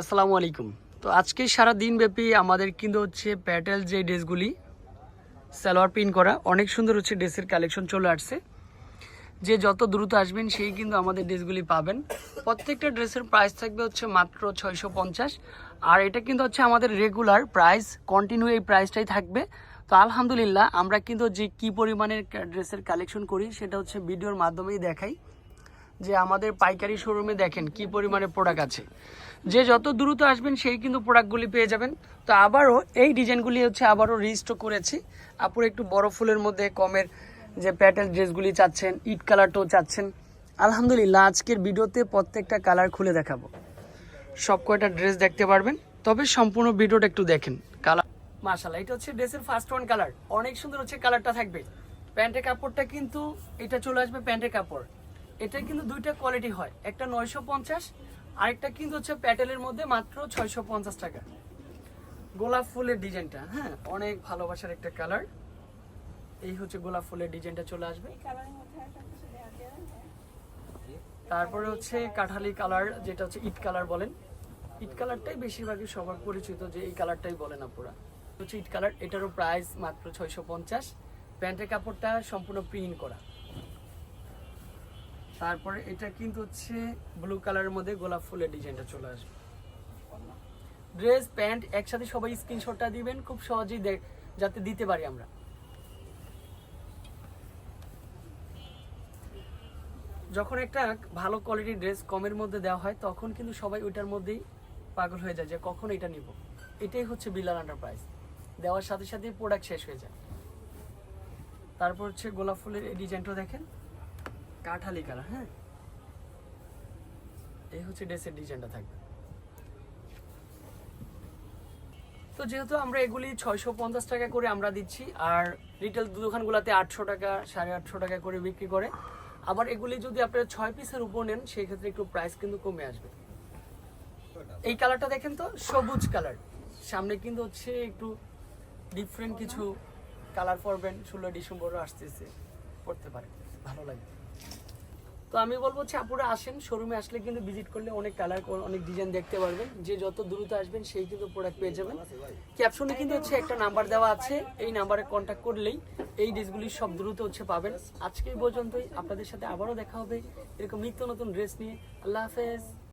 আসসালামু আলাইকুম। তো আজকে সারা দিন ব্যাপী আমাদের কিন্তু হচ্ছে প্যাটেল যে ড্রেসগুলি, সালোয়ার প্রিন্ট করা, অনেক সুন্দর হচ্ছে ড্রেসের কালেকশন চলে আসছে। যে যত দ্রুত আসবেন, সেই কিন্তু আমাদের ড্রেসগুলি পাবেন। প্রত্যেকটা ড্রেসের প্রাইস থাকবে হচ্ছে মাত্র ছয়শো পঞ্চাশ। আর এটা কিন্তু হচ্ছে আমাদের রেগুলার প্রাইস কন্টিনিউ এই প্রাইসটাই থাকবে। তো আলহামদুলিল্লাহ, আমরা কিন্তু যে কি পরিমাণের ড্রেসের কালেকশন করি, সেটা হচ্ছে ভিডিওর মাধ্যমেই দেখাই। যে আমাদের পাইকারি শোরুমে দেখেন কি পরিমাণে প্রোডাক্ট আছে। যে যত দ্রুত আসবেন, সেই কিন্তু প্রোডাক্টগুলি পেয়ে যাবেন। তো আবারও এই ডিজাইনগুলি হচ্ছে আবারও রিস্টক করেছি। আপুর একটু বড় ফুলের মধ্যে কমের যে প্যাটেল ড্রেসগুলি চাচ্ছেন, ইট কালারটাও চাচ্ছেন। আলহামদুলিল্লাহ, আজকের ভিডিওতে প্রত্যেকটা কালার খুলে দেখাবো। সব কয়টা ড্রেস দেখতে পারবেন, তবে সম্পূর্ণ ভিডিওটা একটু দেখেন। কালার মাশাল্লাহ এটা হচ্ছে ড্রেসের ফার্স্ট ওয়ান কালার অনেক সুন্দর হচ্ছে কালারটা থাকবে। প্যান্টের কাপড়টা কিন্তু, এটা চলে আসবে প্যান্টের কাপড়। এটা কিন্তু দুইটা কোয়ালিটি হয়। একটা নয়শো পঞ্চাশ আরেকটা কিন্তু হচ্ছে প্যাটেলের মধ্যে মাত্র ছয়শো পঞ্চাশ টাকা। গোলাপ ফুলের ডিজাইনটা হ্যাঁ অনেক ভালোবাসার একটা কালার এই হচ্ছে গোলাপ ফুলের ডিজাইনটা চলে আসবে। তারপরে হচ্ছে কাঠালি কালার যেটা হচ্ছে ইট কালার বলেন। ইট কালারটাই বেশিরভাগই সবার পরিচিত যে এই কালারটাই বলেন আপুরা। হচ্ছে ইট কালার এটারও প্রাইস মাত্র ছয়শো পঞ্চাশ। প্যান্টের কাপড়টা সম্পূর্ণ প্রিন্ট করা। তারপরে এটা কিন্তু হচ্ছে ব্লু কালারের মধ্যে গোলাপ ফুলের ডিজাইনটা চলে আসবে। ড্রেস প্যান্ট একসাথে সবাই স্ক্রিনশটটা দিবেন, খুব সহজেই দেখ যাতে দিতে পারি আমরা। যখন একটা ভালো কোয়ালিটির ড্রেস কমের মধ্যে দেওয়া হয়, তখন কিন্তু সবাই ওইটার মধ্যেই পাগল হয়ে যায় যে কখন এটা নিব। এটাই হচ্ছে বিলাল এন্টারপ্রাইজ দেওয়ার সাথে সাথে প্রোডাক্ট শেষ হয়ে যায়। তারপর হচ্ছে গোলাপ ফুলের এই ডিজাইনটা দেখেন। কাঠালি কালার হ্যাঁ? এই হচ্ছে ড্রেসের ডিজাইনটা থাকবে। তো যেহেতু আমরা এগুলি ছয়শো পঞ্চাশ টাকা করে আমরা দিচ্ছি, আর রিটেল দোকানগুলোতে আটশো টাকা, সাড়ে আটশো টাকা করে বিক্রি করে, আবার এগুলি যদি আপনারা ছয় পিসের উপর নেন, সেই ক্ষেত্রে একটু প্রাইস কিন্তু কমে আসবে। এই কালারটা দেখেন তো, সবুজ কালার সামনে কিন্তু হচ্ছে একটু ডিফারেন্ট কিছু কালার পরবেন, ষোলো ডিসেম্বরও আসতেছে। পড়তে পারে। ভালো লাগে। তো আমি বলব হচ্ছে আপুরা আসেন শোরুমে আসলে কিন্তু ভিজিট করলে অনেক কালার অনেক ডিজাইন দেখতে পারবেন। যে যত দ্রুত আসবেন, সেই কিন্তু প্রোডাক্ট পেয়ে যাবেন। ক্যাপশনে কিন্তু হচ্ছে একটা নাম্বার দেওয়া আছে, এই নাম্বারে কন্ট্যাক্ট করলেই এই ড্রেসগুলি সব দ্রুত হচ্ছে পাবেন। আজকে পর্যন্তই, আপনাদের সাথে আবারও দেখা হবে। এরকম নিত্য নতুন ড্রেস নিয়ে। আল্লাহ হাফেজ।